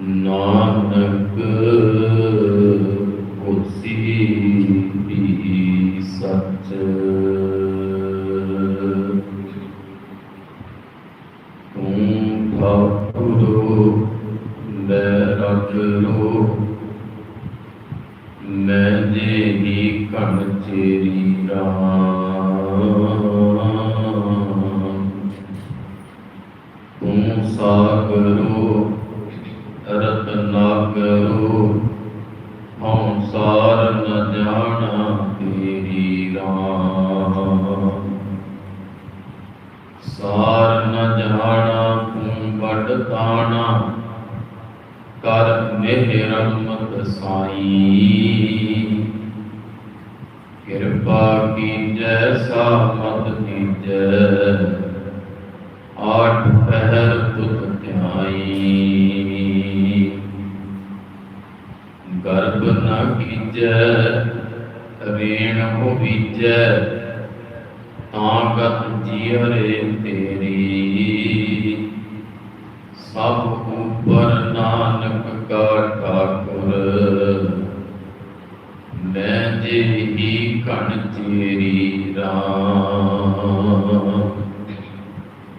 ਨਾਨਕ ਹੋਸੀ ਵੀ ਸੱਚ। ਤੂੰ ਠਾਕੁਰ ਲੈ ਰਖਲੋ ਮੈਂ ਦੇਹੀ ਕਣ ਚੇਰੀ ਰਾਮ। ਤੂੰ ਸਾਗਰੋ ਰਤ ਰਤਨਾਗਰੋ ਹਉ ਸਾਰ ਨ ਜਾਣਾ ਤੇਰੀ ਰਾਮ। ਸਾਰ ਨ ਜਾਣਾ ਤੂੰ ਵੱਡ ਤਾਣਾ। ਕਰ ਮਿਹਰ ਰਮਤ ਸਾਈ। ਕਿਰਪਾ ਕੀਜੈ, ਸਾਮਤ ਕੀਜੈ। ਗਰਭ ਨ ਕੀਜੈ ਰੇਣ ਹੋ ਬੀਜੈ, ਤਾਂ ਗਤ ਜੀਵਰੇ ਤੇਰੀ। ਸਭ ਉਪਰ ਨਾਨਕ ਕਾ ਠਾਕੁਰ, ਮੈਂ ਜੇ ਹੀ ਕਣ ਤੇਰੀ ਰਾਮ।